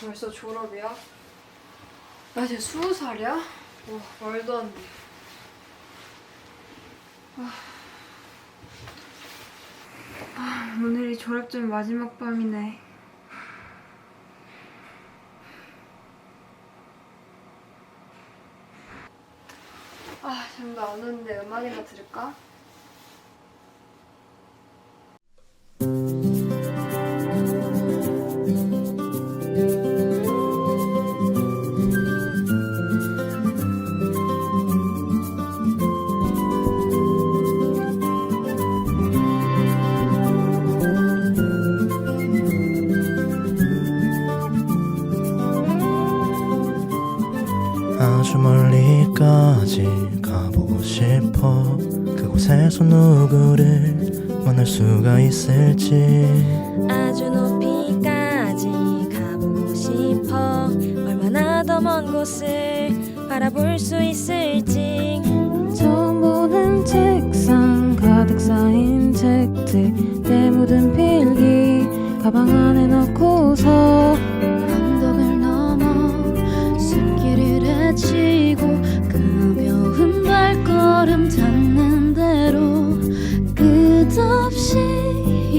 벌써 졸업이야? 나 이제 스무 살이야? 와 말도 안 돼. 아. 아, 오늘이 졸업전 마지막 밤이네. 아, 잠도 안 오는데 음악이나 들을까? 있을지. 아주 높이까지 가보고 싶어. 얼마나 더 먼 곳을 바라볼 수 있을지. 처음 보는 책상 가득 쌓인 책들 때 묻은 필기 가방 안에 넣고서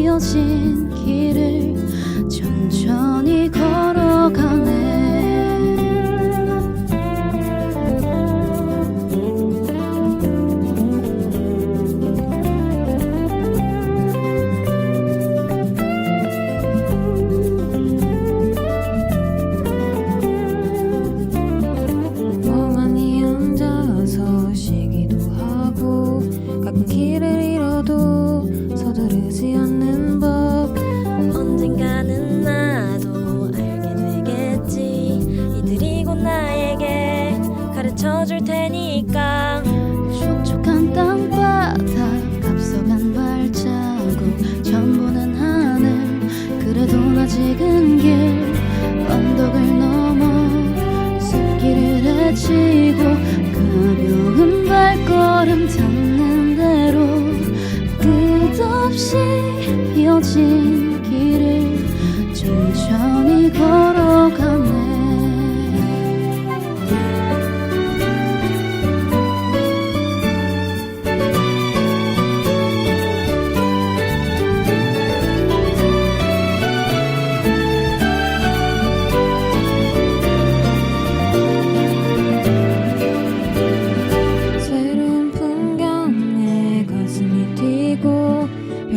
이어진 길을 천천히 걸 없이 이어진 길을 천천히 걸어가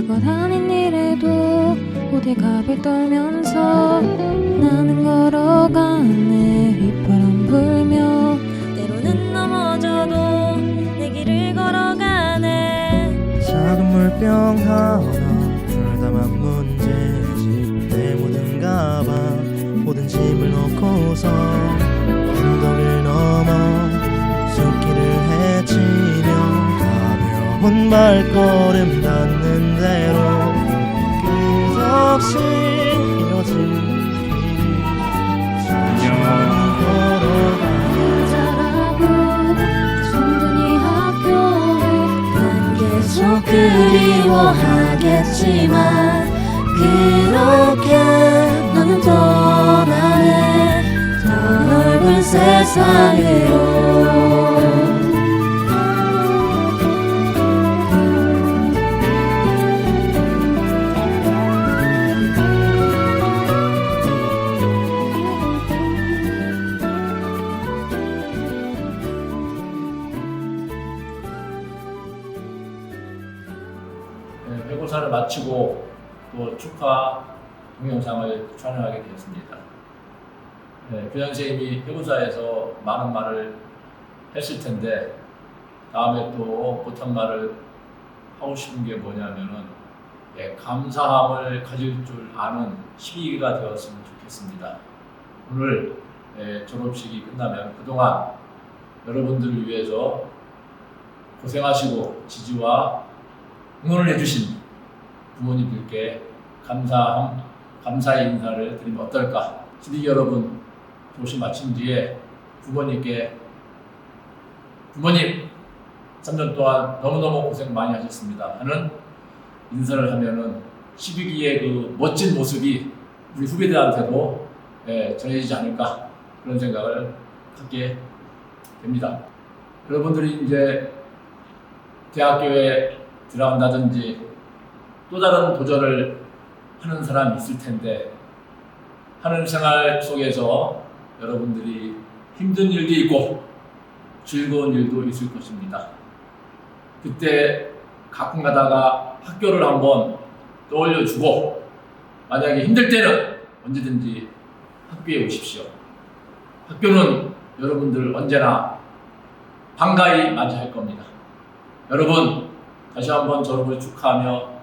별것 아닌 일에도 호들갑을 떨면서 나는 걸어가네. 휘파람 불며 때로는 넘어져도 내 길을 걸어가네. 작은 물병 하나 가벼운 발걸음 닿는 대로 끝없이 이어진 그리워하겠지만 그렇게 너는 떠나네 더 넓은 세상으로 축하 동영상을 촬영하게 되었습니다. 네, 교장 선생님이 회고사에서 많은 말을 했을 텐데 다음에 또 못한 말을 하고 싶은 게 뭐냐면은 예, 감사함을 가질 줄 아는 시기가 되었으면 좋겠습니다. 오늘 예, 졸업식이 끝나면 그동안 여러분들을 위해서 고생하시고 지지와 응원을 해주신 부모님들께 감사함, 감사의 인사를 드리면 어떨까? 시디 여러분, 조시 마친 뒤에 부모님께 부모님 3년 동안 너무너무 고생 많이 하셨습니다 하는 인사를 하면은 12기의 그 멋진 모습이 우리 후배들한테도 예, 전해지지 않을까 그런 생각을 갖게 됩니다. 여러분들이 이제 대학교에 들어간다든지 또 다른 도전을 하는 사람이 있을 텐데 하는 생활 속에서 여러분들이 힘든 일도 있고 즐거운 일도 있을 것입니다. 그때 가끔 가다가 학교를 한번 떠올려 주고 만약에 힘들 때는 언제든지 학교에 오십시오. 학교는 여러분들 언제나 반가이 맞이할 겁니다. 여러분 다시 한번 졸업을 축하하며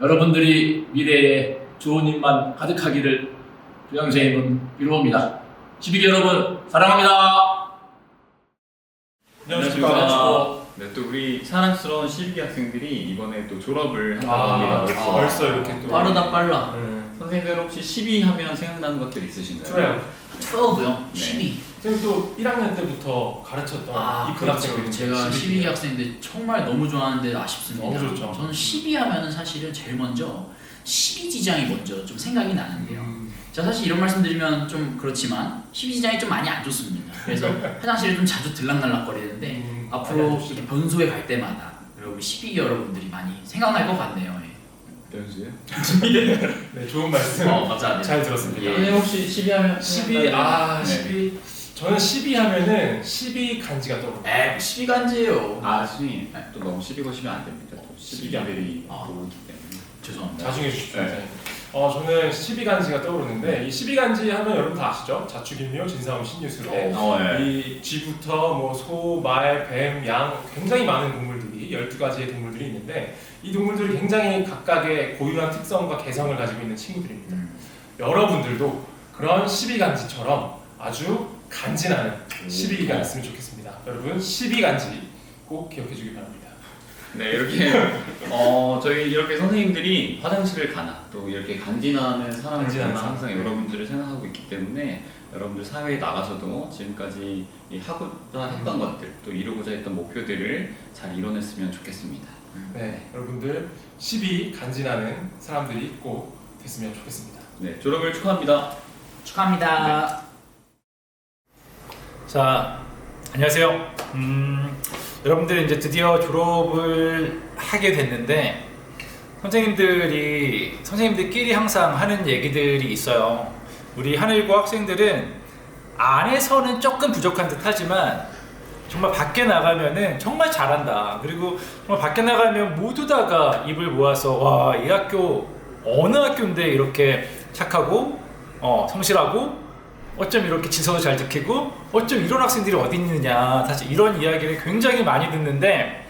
여러분들이 미래에 좋은 일만 가득하기를 교양생님은 빌어옵니다. 12기 여러분 사랑합니다. 안녕하십니까. 네, 또 우리 사랑스러운 12기 학생들이 이번에 또 졸업을 한다고 합니다. 아, 벌써. 벌써 이렇게 또 빠르다 빨라. 네. 선생님들 혹시 12 하면 생각나는 것들 있으신가요? 좋아요. 추워도요. 네. 12. 선생님 또 1학년 때부터 가르쳤던 아, 이쁜 그렇죠. 학생들이 제가 12기 학생들 정말 너무 좋아하는데 아쉽습니다. 너무 좋죠. 저는 12 하면은 사실은 제일 먼저 12 지장이 먼저 좀 생각이 나는데요. 음. 제가 사실 이런 말씀 드리면 좀 그렇지만 12 지장이 좀 많이 안 좋습니다. 그래서 화장실에 좀 자주 들락날락거리는데 음, 앞으로. 이렇게 변소에 갈 때마다 우리 12기 여러분들이 많이 생각날 것 같네요. 예. 연수요? 네, 좋은 말씀 어, 감사합니다. 잘 들었습니다. 예. 선생님 혹시 12 하면 12, 아, 네. 12. 저는 12 하면은 12 간지가 떠오르요 에 12간지예요. 아, 선생님 또 너무 12 거시면 안 됩니다. 또 12기들이 아. 보고 있기 때문에. 죄송합니다. 자중해 주십시오. 네. 선생님. 어, 저는 12 간지가 떠오르는데 이 12 간지 하면 여러분 다 아시죠? 자축인묘, 진사음, 신유수로 어, 예. 이 쥐부터 뭐 소, 말, 뱀, 양 굉장히 많은 동물들이 12가지의 동물들이 있는데 이 동물들이 굉장히 각각의 고유한 특성과 개성을 가지고 있는 친구들입니다. 음. 여러분들도 그런 12간지처럼 아주 간지나는 12기가 있으면 좋겠습니다. 여러분 12간지 꼭 기억해 주기 바랍니다. 네 이렇게 어 저희 이렇게 선생님들이 화장실을 가나 또 이렇게 간지나는 사람을 간지나는 사람. 항상 여러분들을 생각하고 있기 때문에 여러분들 사회에 나가서도 지금까지 이 하고자 했던 것들 또 이루고자 했던 목표들을 잘 이뤄냈으면 좋겠습니다. 네, 여러분들 12 간지나는 사람들이 꼭 됐으면 좋겠습니다. 네 졸업을 축하합니다. 축하합니다. 자, 안녕하세요. 음, 여러분들 이제 드디어 졸업을 하게 됐는데 선생님들이 선생님들끼리 항상 하는 얘기들이 있어요. 우리 하늘고 학생들은 안에서는 조금 부족한 듯 하지만 정말 밖에 나가면은 정말 잘한다. 그리고 정말 밖에 나가면 모두 다가 입을 모아서 와 이 학교 어느 학교인데 이렇게 착하고 어, 성실하고 어쩜 이렇게 진서도 잘 지키고 어쩜 이런 학생들이 어디 있느냐 사실 이런 이야기를 굉장히 많이 듣는데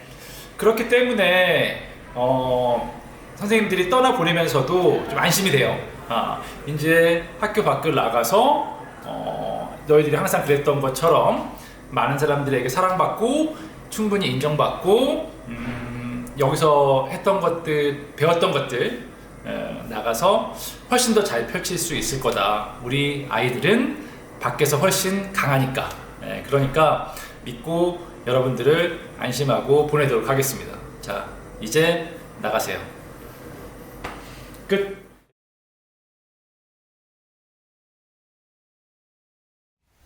그렇기 때문에 어, 선생님들이 떠나 보내면서도 좀 안심이 돼요. 아, 이제 학교 밖을 나가서 어, 너희들이 항상 그랬던 것처럼 많은 사람들에게 사랑받고 충분히 인정받고 음, 여기서 했던 것들 배웠던 것들 어, 나가서 훨씬 더 잘 펼칠 수 있을 거다. 우리 아이들은 밖에서 훨씬 강하니까. 예, 그러니까 믿고 여러분들을 안심하고 보내도록 하겠습니다. 자, 이제 나가세요. 끝.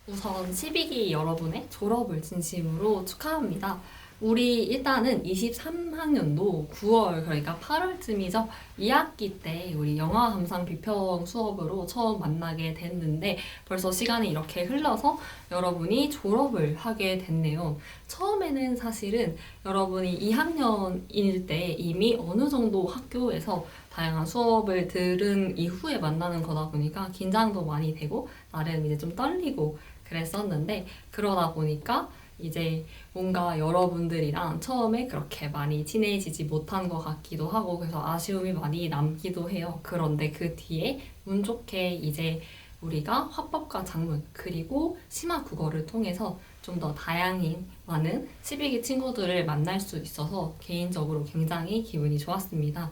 우선 12기 여러분의 졸업을 진심으로 축하합니다. 우리 일단은 23학년도 9월 그러니까 8월쯤이죠. 2학기 때 우리 영화 감상 비평 수업으로 처음 만나게 됐는데 벌써 시간이 이렇게 흘러서 여러분이 졸업을 하게 됐네요. 처음에는 사실은 여러분이 2학년일 때 이미 어느 정도 학교에서 다양한 수업을 들은 이후에 만나는 거다 보니까 긴장도 많이 되고 나름 이제 좀 떨리고 그랬었는데 그러다 보니까 이제 뭔가 여러분들이랑 처음에 그렇게 많이 친해지지 못한 것 같기도 하고 그래서 아쉬움이 많이 남기도 해요. 그런데 그 뒤에 운 좋게 이제 우리가 화법과 작문 그리고 심화 국어를 통해서 좀 더 다양한 많은 12기 친구들을 만날 수 있어서 개인적으로 굉장히 기분이 좋았습니다.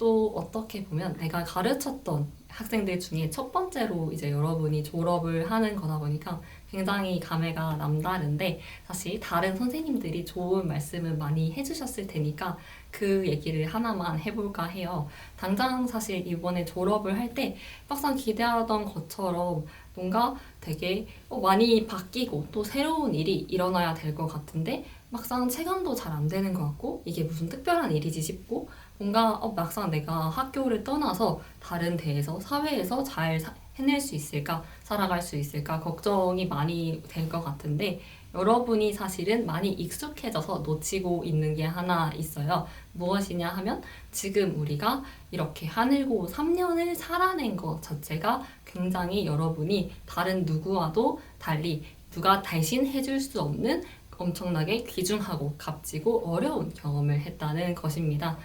또 어떻게 보면 내가 가르쳤던 학생들 중에 첫 번째로 이제 여러분이 졸업을 하는 거다 보니까 굉장히 감회가 남다른데 사실 다른 선생님들이 좋은 말씀을 많이 해주셨을 테니까 그 얘기를 하나만 해볼까 해요. 당장 사실 이번에 졸업을 할 때 막상 기대하던 것처럼 뭔가 되게 어, 많이 바뀌고 또 새로운 일이 일어나야 될 것 같은데 막상 체감도 잘 안 되는 것 같고 이게 무슨 특별한 일이지 싶고 뭔가 어, 막상 내가 학교를 떠나서 다른 데에서 사회에서 잘 사- 해낼 수 있을까 살아갈 수 있을까 걱정이 많이 될 것 같은데 여러분이 사실은 많이 익숙해져서 놓치고 있는 게 하나 있어요. 무엇이냐 하면 지금 우리가 이렇게 하늘고 3년을 살아낸 것 자체가 굉장히 여러분이 다른 누구와도 달리 누가 대신 해줄 수 없는 엄청나게 귀중하고 값지고 어려운 경험을 했다는 것입니다.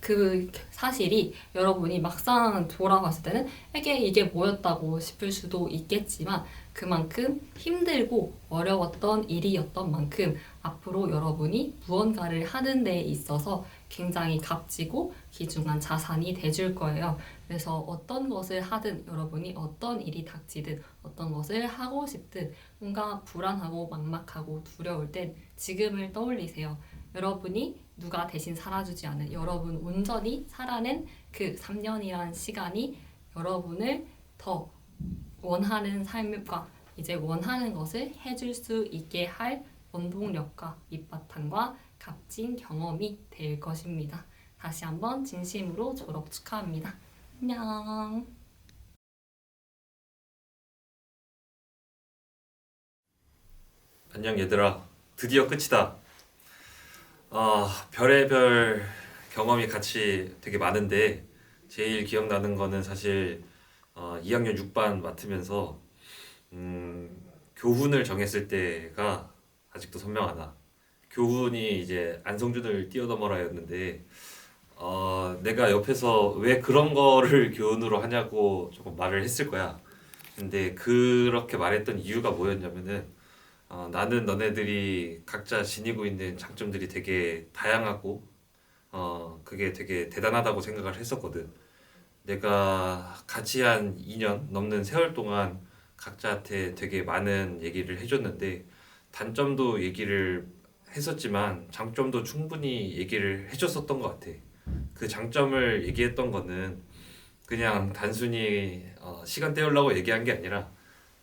그 사실이 여러분이 막상 돌아봤을 때는 이게 이게 뭐였다고 싶을 수도 있겠지만 그만큼 힘들고 어려웠던 일이었던 만큼 앞으로 여러분이 무언가를 하는 데 있어서 굉장히 값지고 귀중한 자산이 돼줄 거예요. 그래서 어떤 것을 하든 여러분이 어떤 일이 닥치든 어떤 것을 하고 싶든 뭔가 불안하고 막막하고 두려울 땐 지금을 떠올리세요. 여러분이 누가 대신 살아주지 않은 여러분 온전히 살아낸 그 3년이라는 시간이 여러분을 더 원하는 삶과 이제 원하는 것을 해줄 수 있게 할 원동력과 밑바탕과 값진 경험이 될 것입니다. 다시 한번 진심으로 졸업 축하합니다. 안녕. 안녕 얘들아 드디어 끝이다 아 별의별 경험이 같이 되게 많은데 제일 기억나는 거는 사실 어, 2학년 6반 맡으면서 음, 교훈을 정했을 때가 아직도 선명하다. 교훈이 이제 안성준을 뛰어넘어라였는데 어, 내가 옆에서 왜 그런 거를 교훈으로 하냐고 조금 말을 했을 거야. 근데 그렇게 말했던 이유가 뭐였냐면은 어, 나는 너네들이 각자 지니고 있는 장점들이 되게 다양하고 어, 그게 되게 대단하다고 생각을 했었거든. 내가 같이 한 2년 넘는 세월 동안 각자한테 되게 많은 얘기를 해줬는데 단점도 얘기를 했었지만 장점도 충분히 얘기를 해줬었던 것 같아. 그 장점을 얘기했던 거는 그냥 단순히 어, 시간 때우려고 얘기한 게 아니라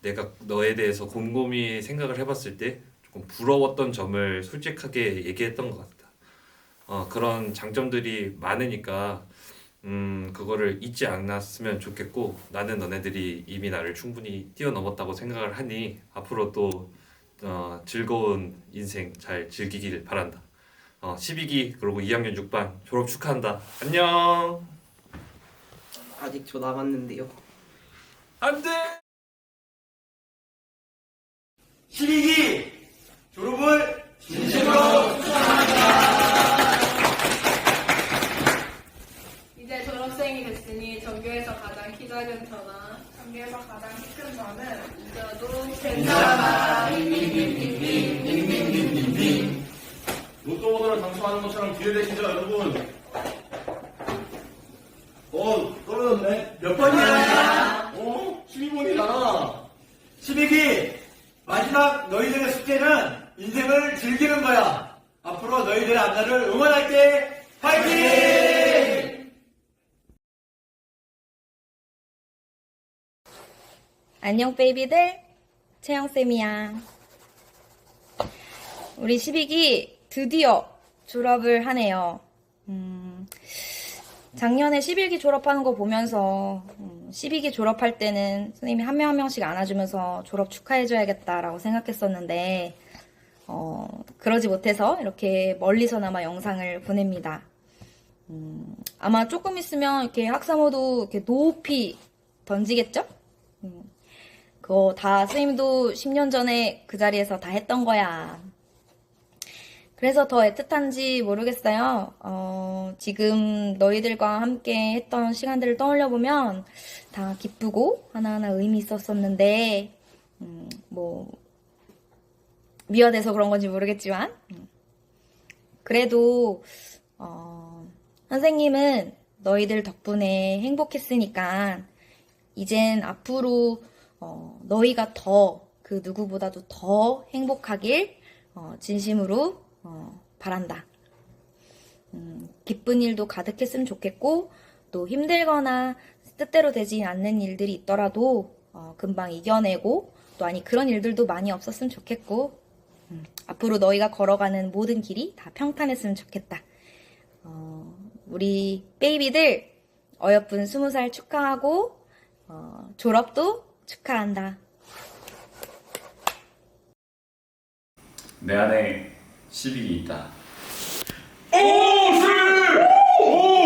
내가 너에 대해서 곰곰이 생각을 해봤을 때 조금 부러웠던 점을 솔직하게 얘기했던 것 같다. 어, 그런 장점들이 많으니까 음, 그거를 잊지 않았으면 좋겠고 나는 너네들이 이미 나를 충분히 뛰어넘었다고 생각을 하니 앞으로 또 어, 즐거운 인생 잘 즐기길 바란다. 어, 12기 그리고 2학년 6반 졸업 축하한다. 안녕. 아직 저 남았는데요. 안돼. 12기 졸업을 진심으로 이제 졸업생이 됐으니 전교에서 가장 키 작은 저나 전교에서 가장 키 큰 저는 잊어도 괜찮아. 로또 번호를 당첨하는 것처럼 기회 되시죠 여러분? 어 떨어졌네 몇 번이야? 어? 12번이잖아 12기 마지막 너희들의 숙제는 인생을 즐기는 거야. 앞으로 너희들의 앞날을 응원할게. 파이팅! 안녕 베이비들. 채영쌤이야. 우리 12기 드디어 졸업을 하네요. 음, 작년에 11기 졸업하는 거 보면서 음, 12기 졸업할 때는 선생님이 한 명 한 명씩 안아주면서 졸업 축하해줘야겠다라고 생각했었는데 어, 그러지 못해서 이렇게 멀리서나마 영상을 보냅니다. 음, 아마 조금 있으면 이렇게 학사모도 이렇게 높이 던지겠죠? 음, 그거 다 선생님도 10년 전에 그 자리에서 다 했던 거야. 그래서 더 애틋한지 모르겠어요. 어, 지금 너희들과 함께 했던 시간들을 떠올려 보면 다 기쁘고 하나하나 의미 있었었는데, 음, 뭐, 미화돼서 그런 건지 모르겠지만, 음. 그래도, 어, 선생님은 너희들 덕분에 행복했으니까, 이젠 앞으로, 어, 너희가 더, 그 누구보다도 더 행복하길, 어, 진심으로 어, 바란다. 음, 기쁜 일도 가득했으면 좋겠고, 또 힘들거나 뜻대로 되지 않는 일들이 있더라도, 어, 금방 이겨내고 또 아니 그런 일들도 많이 없었으면 좋겠고 음, 앞으로 너희가 걸어가는 모든 길이 다 평탄했으면 좋겠다. 어, 우리 베이비들 어여쁜 스무 살 축하하고 어, 졸업도 축하한다. 내 안에 12기 있다. 오!